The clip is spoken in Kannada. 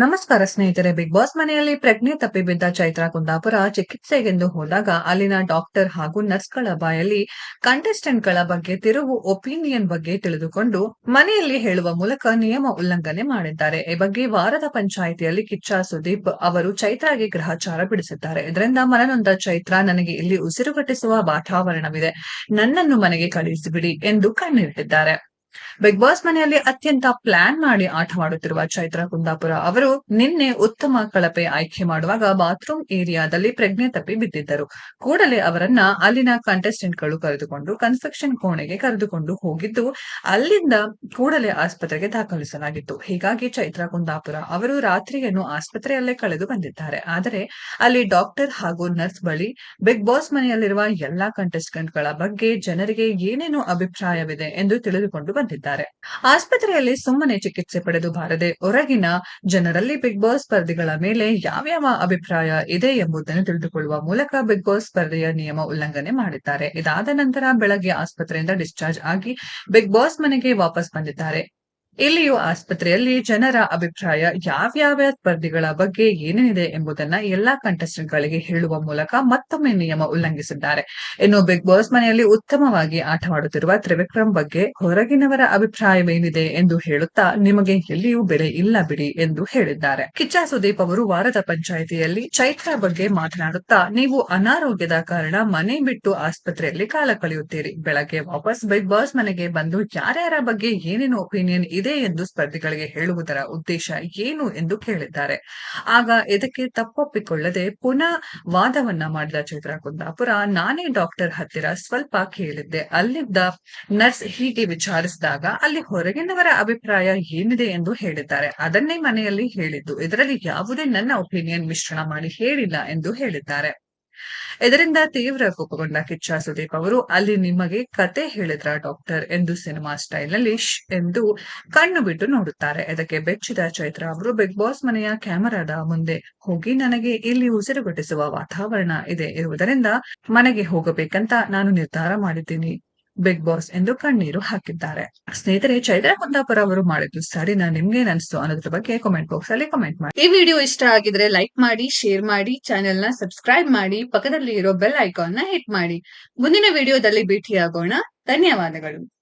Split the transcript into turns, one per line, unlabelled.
ನಮಸ್ಕಾರ ಸ್ನೇಹಿತರೆ ಬಿಗ್ ಬಾಸ್ ಮನೆಯಲ್ಲಿ ಪ್ರಜ್ಞೆ ತಪ್ಪಿಬಿದ್ದ ಚೈತ್ರಾ ಕುಂದಾಪುರ ಚಿಕಿತ್ಸೆಗೆಂದು ಹೋದಾಗ ಅಲ್ಲಿನ ಡಾಕ್ಟರ್ ಹಾಗೂ ನರ್ಸ್ಗಳ ಬಾಯಲ್ಲಿ ಕಂಟೆಸ್ಟೆಂಟ್ಗಳ ಬಗ್ಗೆ ತಿರುವು, ಒಪಿನಿಯನ್ ಬಗ್ಗೆ ತಿಳಿದುಕೊಂಡು ಮನೆಯಲ್ಲಿ ಹೇಳುವ ಮೂಲಕ ನಿಯಮ ಉಲ್ಲಂಘನೆ ಮಾಡಿದ್ದಾರೆ. ಈ ಬಗ್ಗೆ ವಾರದ ಪಂಚಾಯಿತಿಯಲ್ಲಿ ಕಿಚ್ಚ ಸುದೀಪ್ ಅವರು ಚೈತ್ರಾಗೆ ಗ್ರಹಚಾರ ಬಿಡಿಸಿದ್ದಾರೆ. ಇದರಿಂದ ಮನನೊಂದ ಚೈತ್ರಾ, ನನಗೆ ಇಲ್ಲಿ ಉಸಿರುಗಟ್ಟಿಸುವ ವಾತಾವರಣವಿದೆ. ನನ್ನನ್ನು ಮನೆಗೆ ಕಳುಹಿಸಿಬಿಡಿ ಎಂದು ಕಣ್ಣಿಟ್ಟಿದ್ದಾರೆ ಬಿಗ್ ಬಾಸ್ ಮನೆಯಲ್ಲಿ ಅತ್ಯಂತ ಪ್ಲಾನ್ ಮಾಡಿ ಆಟವಾಡುತ್ತಿರುವ ಚೈತ್ರ ಕುಂದಾಪುರ ಅವರು ನಿನ್ನೆ ಉತ್ತಮ ಕಳಪೆ ಆಯ್ಕೆ ಮಾಡುವಾಗ ಬಾತ್ರೂಮ್ ಏರಿಯಾದಲ್ಲಿ ಪ್ರಜ್ಞೆ ತಪ್ಪಿ ಬಿದ್ದಿದ್ದರು. ಕೂಡಲೇ ಅವರನ್ನ ಅಲ್ಲಿನ ಕಂಟೆಸ್ಟೆಂಟ್ಗಳು ಕರೆದುಕೊಂಡು ಕನ್ಸ್ಟ್ರಕ್ಷನ್ ಕೋಣೆಗೆ ಕರೆದುಕೊಂಡು ಹೋಗಿದ್ದು, ಅಲ್ಲಿಂದ ಕೂಡಲೇ ಆಸ್ಪತ್ರೆಗೆ ದಾಖಲಿಸಲಾಗಿತ್ತು. ಹೀಗಾಗಿ ಚೈತ್ರ ಕುಂದಾಪುರ ಅವರು ರಾತ್ರಿಯನ್ನು ಆಸ್ಪತ್ರೆಯಲ್ಲೇ ಕಳೆದು ಬಂದಿದ್ದಾರೆ. ಆದರೆ ಅಲ್ಲಿ ಡಾಕ್ಟರ್ ಹಾಗೂ ನರ್ಸ್ ಬಳಿ ಬಿಗ್ ಬಾಸ್ ಮನೆಯಲ್ಲಿರುವ ಎಲ್ಲಾ ಕಂಟೆಸ್ಟೆಂಟ್ಗಳ ಬಗ್ಗೆ ಜನರಿಗೆ ಏನೇನು ಅಭಿಪ್ರಾಯವಿದೆ ಎಂದು ತಿಳಿದುಕೊಂಡು ಬಂದಿದ್ದಾರೆ. ಆಸ್ಪತ್ರೆಯಲ್ಲಿ ಸುಮ್ಮನೆ ಚಿಕಿತ್ಸೆ ಪಡೆದು ಬಾರದೆ ಹೊರಗಿನ ಜನರಲ್ಲಿ ಬಿಗ್ ಬಾಸ್ ಸ್ಪರ್ಧಿಗಳ ಮೇಲೆ ಯಾವ್ಯಾವ ಅಭಿಪ್ರಾಯ ಇದೆ ಎಂಬುದನ್ನು ತಿಳಿದುಕೊಳ್ಳುವ ಮೂಲಕ ಬಿಗ್ ಬಾಸ್ ಸ್ಪರ್ಧೆಯ ನಿಯಮ ಉಲ್ಲಂಘನೆ ಮಾಡಿದ್ದಾರೆ. ಇದಾದ ನಂತರ ಬೆಳಗ್ಗೆ ಆಸ್ಪತ್ರೆಯಿಂದ ಡಿಸ್ಚಾರ್ಜ್ ಆಗಿ ಬಿಗ್ ಬಾಸ್ ಮನೆಗೆ ವಾಪಸ್ ಬಂದಿದ್ದಾರೆ. ಇಲ್ಲಿಯೂ ಆಸ್ಪತ್ರೆಯಲ್ಲಿ ಜನರ ಅಭಿಪ್ರಾಯ ಯಾವ್ಯಾವ ಸ್ಪರ್ಧಿಗಳ ಬಗ್ಗೆ ಏನೇನಿದೆ ಎಂಬುದನ್ನ ಎಲ್ಲಾ ಕಂಟೆಸ್ಟೆಂಟ್ ಗಳಿಗೆ ಹೇಳುವ ಮೂಲಕ ಮತ್ತೊಮ್ಮೆ ನಿಯಮ ಉಲ್ಲಂಘಿಸಿದ್ದಾರೆ. ಇನ್ನು ಬಿಗ್ ಬಾಸ್ ಮನೆಯಲ್ಲಿ ಉತ್ತಮವಾಗಿ ಆಟವಾಡುತ್ತಿರುವ ತ್ರಿವಿಕ್ರಮ್ ಬಗ್ಗೆ ಹೊರಗಿನವರ ಅಭಿಪ್ರಾಯವೇನಿದೆ ಎಂದು ಹೇಳುತ್ತಾ ನಿಮಗೆ ಎಲ್ಲಿಯೂ ಬೆಲೆ ಇಲ್ಲ ಬಿಡಿ ಎಂದು ಹೇಳಿದ್ದಾರೆ. ಕಿಚ್ಚ ಸುದೀಪ್ ಅವರು ವಾರದ ಪಂಚಾಯಿತಿಯಲ್ಲಿ ಚೈತ್ರ ಬಗ್ಗೆ ಮಾತನಾಡುತ್ತಾ, ನೀವು ಅನಾರೋಗ್ಯದ ಕಾರಣ ಮನೆ ಬಿಟ್ಟು ಆಸ್ಪತ್ರೆಯಲ್ಲಿ ಕಾಲ ಕಳೆಯುತ್ತೀರಿ. ಬೆಳಗ್ಗೆ ವಾಪಸ್ ಬಿಗ್ ಬಾಸ್ ಮನೆಗೆ ಬಂದು ಯಾರ್ಯಾರ ಬಗ್ಗೆ ಏನೇನು ಒಪಿನಿಯನ್ ಇದೆ ಎಂದು ಸ್ಪರ್ಧಿಗಳಿಗೆ ಹೇಳುವುದರ ಉದ್ದೇಶ ಏನು ಎಂದು ಕೇಳಿದ್ದಾರೆ. ಆಗ ಇದಕ್ಕೆ ತಪ್ಪೊಪ್ಪಿಕೊಳ್ಳದೆ ಪುನಃ ವಾದವನ್ನ ಮಾಡಿದ ಚೈತ್ರ ಕುಂದಾಪುರ, ನಾನೇ ಡಾಕ್ಟರ್ ಹತ್ತಿರ ಸ್ವಲ್ಪ ಕೇಳಿದ್ದೆ. ಅಲ್ಲಿದ್ದ ನರ್ಸ್ ಹೀಗೆ ವಿಚಾರಿಸಿದಾಗ ಅಲ್ಲಿ ಹೊರಗಿನವರ ಅಭಿಪ್ರಾಯ ಏನಿದೆ ಎಂದು ಹೇಳಿದ್ದಾರೆ. ಅದನ್ನೇ ಮನೆಯಲ್ಲಿ ಹೇಳಿದ್ದು. ಇದರಲ್ಲಿ ಯಾವುದೇ ನನ್ನ ಒಪಿನಿಯನ್ ಮಿಶ್ರಣ ಮಾಡಿ ಹೇಳಿಲ್ಲ ಎಂದು ಹೇಳಿದ್ದಾರೆ. ಇದರಿಂದ ತೀವ್ರ ಕೋಪಗೊಂಡ ಕಿಚ್ಚ ಸುದೀಪ್ ಅವರು, ಅಲ್ಲಿ ನಿಮಗೆ ಕತೆ ಹೇಳಿದ್ರ ಡಾಕ್ಟರ್ ಎಂದು ಸಿನಿಮಾ ಸ್ಟೈಲ್ನಲ್ಲಿ ಎಂದು ಕಣ್ಣು ಬಿಟ್ಟು ನೋಡುತ್ತಾರೆ. ಇದಕ್ಕೆ ಬೆಚ್ಚಿದ ಚೈತ್ರ ಅವರು, ಬಿಗ್ ಬಾಸ್ ಮನೆಯ ಕ್ಯಾಮೆರಾದ ಮುಂದೆ ಹೋಗಿ ನನಗೆ ಇಲ್ಲಿ ಉಸಿರುಗಟ್ಟಿಸುವ ವಾತಾವರಣ ಇದೆ. ಇರುವುದರಿಂದ ಮನೆಗೆ ಹೋಗಬೇಕಂತ ನಾನು ನಿರ್ಧಾರ ಮಾಡಿದ್ದೀನಿ. ಬಿಗ್ ಬಾಸ್ ಎಂದು ಕಣ್ಣೀರು ಹಾಕಿದ್ದಾರೆ. ಸ್ನೇಹಿತರೆ, ಚೈತ್ರ ಕುಂದಾಪುರ ಅವರು ಮಾಡಿದ್ದು ಸರಿನಾ ನಿಮ್ಗೆ ಅನಿಸ್ತು ಅನ್ನೋದ್ರ ಬಗ್ಗೆ ಕಮೆಂಟ್ ಬಾಕ್ಸ್ ಅಲ್ಲಿ ಕಮೆಂಟ್ ಮಾಡಿ.
ಈ ವಿಡಿಯೋ ಇಷ್ಟ ಆಗಿದ್ರೆ ಲೈಕ್ ಮಾಡಿ ಶೇರ್ ಮಾಡಿ ಚಾನೆಲ್ನ ಸಬ್ಸ್ಕ್ರೈಬ್ ಮಾಡಿ ಪಕ್ಕದಲ್ಲಿ ಇರೋ ಬೆಲ್ ಐಕಾನ್ನ ಹಿಟ್ ಮಾಡಿ. ಮುಂದಿನ ವಿಡಿಯೋದಲ್ಲಿ ಭೇಟಿಯಾಗೋಣ. ಧನ್ಯವಾದಗಳು.